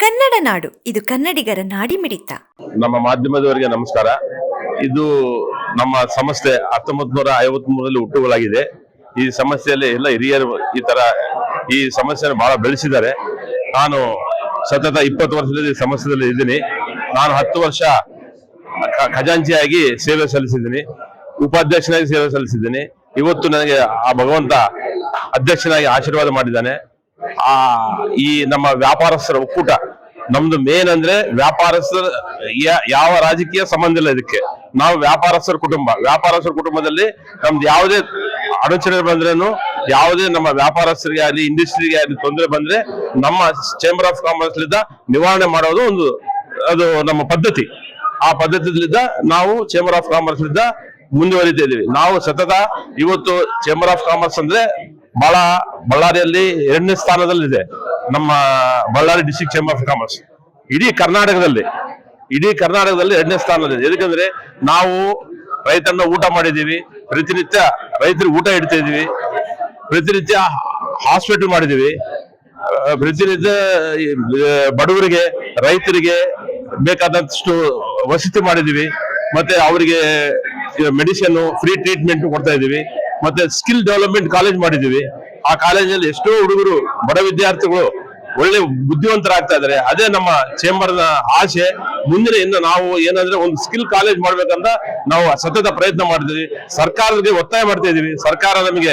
ಕನ್ನಡ ನಾಡು. ಇದು ಕನ್ನಡಿಗರ ನಾಡಿಮಿಡಿತ. ನಮ್ಮ ಮಾಧ್ಯಮದವರಿಗೆ ನಮಸ್ಕಾರ. ಇದು ನಮ್ಮ ಸಂಸ್ಥೆ ಹತ್ತೊಂಬತ್ ನೂರ ಐವತ್ ಮೂರರಲ್ಲಿ ಹುಟ್ಟುಗಳಾಗಿದೆ. ಈ ಸಮಸ್ಯೆಯಲ್ಲಿ ಎಲ್ಲ ಹಿರಿಯರು ಈ ತರ ಈ ಸಮಸ್ಯೆಯನ್ನು ಬಹಳ ಬೆಳೆಸಿದ್ದಾರೆ. ನಾನು ಸತತ ಇಪ್ಪತ್ತು ವರ್ಷದಲ್ಲಿ ಸಮಸ್ಯೆದಲ್ಲಿ ಇದ್ದೀನಿ. ನಾನು ಹತ್ತು ವರ್ಷ ಖಜಾಂಚಿಯಾಗಿ ಸೇವೆ ಸಲ್ಲಿಸಿದ್ದೀನಿ. ಉಪಾಧ್ಯಕ್ಷನಾಗಿ ಸೇವೆ ಸಲ್ಲಿಸಿದ್ದೀನಿ. ಇವತ್ತು ನನಗೆ ಆ ಭಗವಂತ ಅಧ್ಯಕ್ಷನಾಗಿ ಆಶೀರ್ವಾದ ಮಾಡಿದ್ದಾನೆ. ಆ, ಈ ನಮ್ಮ ವ್ಯಾಪಾರಸ್ಥರ ಒಕ್ಕೂಟ ನಮ್ದು ಮೇನ್ ಅಂದ್ರೆ ವ್ಯಾಪಾರಸ್ಥರ ಯಾವ ರಾಜಕೀಯ ಸಂಬಂಧ ಇಲ್ಲ ಇದಕ್ಕೆ. ನಾವು ವ್ಯಾಪಾರಸ್ಥರ ಕುಟುಂಬ. ವ್ಯಾಪಾರಸ್ಥರ ಕುಟುಂಬದಲ್ಲಿ ನಮ್ದು ಯಾವುದೇ ಅಡಚಣೆ ಬಂದ್ರೇನು, ಯಾವುದೇ ನಮ್ಮ ವ್ಯಾಪಾರಸ್ಥರಿಗೆ ಆಗಲಿ ಇಂಡಸ್ಟ್ರಿಗೆ ಆಗಲಿ ತೊಂದರೆ ಬಂದ್ರೆ ನಮ್ಮ ಚೇಂಬರ್ ಆಫ್ ಕಾಮರ್ಸ್ ನಿವಾರಣೆ ಮಾಡೋದು ಒಂದು, ಅದು ನಮ್ಮ ಪದ್ಧತಿ. ಆ ಪದ್ಧತಿಲಿದ್ದ ನಾವು ಚೇಂಬರ್ ಆಫ್ ಕಾಮರ್ಸ್ ಲಿದ್ದ ಮುಂದುವರಿತಾ ಇದೀವಿ ನಾವು ಸತತ ಇವತ್ತು ಚೇಂಬರ್ ಆಫ್ ಕಾಮರ್ಸ್ ಅಂದ್ರೆ ಬಹಳ ಬಳ್ಳಾರಿಯಲ್ಲಿ ಎರಡನೇ ಸ್ಥಾನದಲ್ಲಿದೆ. ನಮ್ಮ Ballari district chamber of commerce ಇಡೀ ಕರ್ನಾಟಕದಲ್ಲಿ ಇಡೀ ಕರ್ನಾಟಕದಲ್ಲಿ ಎರಡನೇ ಸ್ಥಾನದಲ್ಲಿದೆ. ಯಾಕಂದ್ರೆ ನಾವು ರೈತರನ್ನ ಊಟ ಮಾಡಿದೀವಿ ಪ್ರತಿನಿತ್ಯ ರೈತರಿಗೆ ಊಟ ಇಡ್ತಾ ಇದೀವಿ ಪ್ರತಿನಿತ್ಯ ಹಾಸ್ಪಿಟಲ್ ಮಾಡಿದೀವಿ ಪ್ರತಿನಿತ್ಯ ಬಡವರಿಗೆ, ರೈತರಿಗೆ ಬೇಕಾದಷ್ಟು ವಸತಿ ಮಾಡಿದೀವಿ ಮತ್ತೆ ಅವರಿಗೆ ಮೆಡಿಸಿನ್ ಫ್ರೀ ಟ್ರೀಟ್ಮೆಂಟ್ ಕೊಡ್ತಾ ಇದೀವಿ ಮತ್ತೆ ಸ್ಕಿಲ್ ಡೆವಲಪ್ಮೆಂಟ್ ಕಾಲೇಜ್ ಮಾಡಿದೀವಿ ಆ ಕಾಲೇಜಲ್ಲಿ ಎಷ್ಟೋ ಹುಡುಗರು ಬಡ ವಿದ್ಯಾರ್ಥಿಗಳು ಒಳ್ಳೆ ಬುದ್ಧಿವಂತರಾಗ್ತಾ ಇದಾರೆ ಅದೇ ನಮ್ಮ ಚೇಂಬರ್ನ ಆಸೆ. ಮುಂದಿನ ಇನ್ನು ನಾವು ಏನಂದ್ರೆ ಒಂದು ಸ್ಕಿಲ್ ಕಾಲೇಜ್ ಮಾಡ್ಬೇಕಂತ ನಾವು ಸತತ ಪ್ರಯತ್ನ ಮಾಡ್ತೀವಿ ಸರ್ಕಾರಕ್ಕೆ ಒತ್ತಾಯ ಮಾಡ್ತಾ ಇದೀವಿ ಸರ್ಕಾರ ನಮಗೆ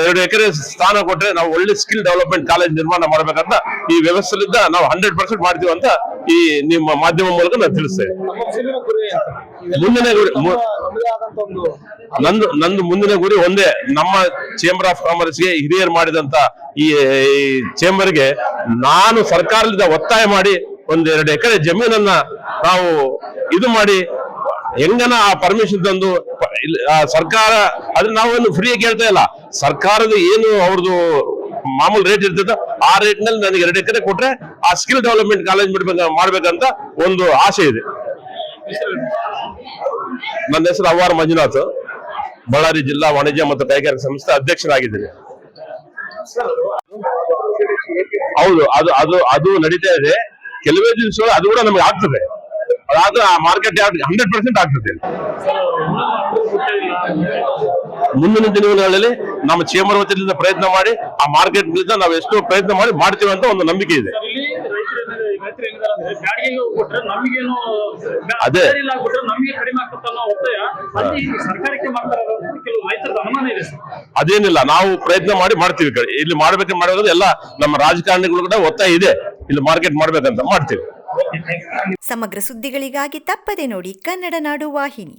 ಎರಡು ಎಕರೆ ಸ್ಥಾನ ಕೊಟ್ರೆ ನಾವು ಒಳ್ಳೆ ಸ್ಕಿಲ್ ಡೆವಲಪ್ಮೆಂಟ್ ಕಾಲೇಜ್ ನಿರ್ಮಾಣ ಮಾಡ್ಬೇಕಂತ ಈ ವ್ಯವಸ್ಥೆಲಿದ್ದ ನಾವು ಹಂಡ್ರೆಡ್ ಪರ್ಸೆಂಟ್ ಮಾಡ್ತೀವಿ ಅಂತ ಈ ನಿಮ್ಮ ಮಾಧ್ಯಮ ಮೂಲಕ ನಾನು ತಿಳಿಸ್ತೇನೆ. ಮುಂದಿನ ಗುರಿ ನಂದು ನಂದು ಮುಂದಿನ ಗುರಿ ಒಂದೇ, ನಮ್ಮ ಚೇಂಬರ್ ಆಫ್ ಕಾಮರ್ಸ್ಗೆ ಹಿರಿಯರು ಮಾಡಿದಂತ ಈ ಚೇಂಬರ್ಗೆ ನಾನು ಸರ್ಕಾರದಿಂದ ಒತ್ತಾಯ ಮಾಡಿ ಒಂದೆರಡು ಎಕರೆ ಜಮೀನನ್ನ ನಾವು ಇದು ಮಾಡಿ, ಹೆಂಗನ ಆ ಪರ್ಮಿಷನ್ ತಂದು ಸರ್ಕಾರ ಅದನ್ನ ನಾವೇನು ಫ್ರೀ ಕೇಳ್ತಾ ಇಲ್ಲ. ಸರ್ಕಾರದ ಏನು ಅವ್ರದ್ದು ಮಾಮೂಲು ರೇಟ್ ಇರ್ತದೆ ಆ ರೇಟ್ನಲ್ಲಿ ನನಗೆ ಎರಡು ಎಕರೆ ಕೊಟ್ರೆ ಆ ಸ್ಕಿಲ್ ಡೆವಲಪ್ಮೆಂಟ್ ಕಾಲೇಜ್ ಮಾಡ್ಬೇಕ ಮಾಡ್ಬೇಕಂತ ಒಂದು ಆಸೆ ಇದೆ. ನನ್ನ ಹೆಸರು ಅವ್ವಾರ್ ಮಂಜುನಾಥ್. ಬಳ್ಳಾರಿ ಜಿಲ್ಲಾ ವಾಣಿಜ್ಯ ಮತ್ತು ಕೈಗಾರಿಕಾ ಸಂಸ್ಥೆ ಅಧ್ಯಕ್ಷನಾಗಿದ್ದೀನಿ ಹೌದು, ಅದು ಅದು ಅದು ನಡೀತಾ ಇದೆ. ಕೆಲವೇ ದಿವಸ ಅದು ಕೂಡ ನಮಗೆ ಆಗ್ತದೆ. ಅದಾದ ಆ ಮಾರ್ಕೆಟ್ ಹಂಡ್ರೆಡ್ ಪರ್ಸೆಂಟ್ ಆಗ್ತದೆ. ಮುಂದಿನ ದಿನಗಳಲ್ಲಿ ನಮ್ಮ ಚೇಂಬರ್ ವತಿಯಿಂದ ಪ್ರಯತ್ನ ಮಾಡಿ ಆ ಮಾರ್ಕೆಟ್ನಿಂದ ನಾವು ಎಷ್ಟೋ ಪ್ರಯತ್ನ ಮಾಡಿ ಮಾಡ್ತೀವಿ ಅಂತ ಒಂದು ನಂಬಿಕೆ ಇದೆ. ಅದೇ. ಇಲ್ಲ ಕೊಟ್ರೆ ನಮಗೆ ಕಡಿಮೆ ಆಗ್ತದೆ ಅನ್ನೋ ಒತ್ತಾಯ. ಸರ್ಕಾರಕ್ಕೆ ಮಾಡ್ತಾರೆ ಅಂತ ಕೆಲವು ರೈತರ ಅನುಮಾನ ಇದೆ ಅದೇನಿಲ್ಲ ನಾವು ಪ್ರಯತ್ನ ಮಾಡಿ ಮಾಡ್ತೀವಿ ಕಡೆ ಇಲ್ಲಿ ಮಾಡ್ಬೇಕು ಮಾಡೋದು ಎಲ್ಲ ನಮ್ಮ ರಾಜಕಾರಣಿಗಳು ಕೂಡ ಒತ್ತಾಯ ಇದೆ. ಇಲ್ಲಿ ಮಾರ್ಕೆಟ್ ಮಾಡ್ಬೇಕಂತ ಮಾಡ್ತೀವಿ. ಸಮಗ್ರ ಸುದ್ದಿಗಳಿಗಾಗಿ ತಪ್ಪದೆ ನೋಡಿ ಕನ್ನಡ ನಾಡು ವಾಹಿನಿ.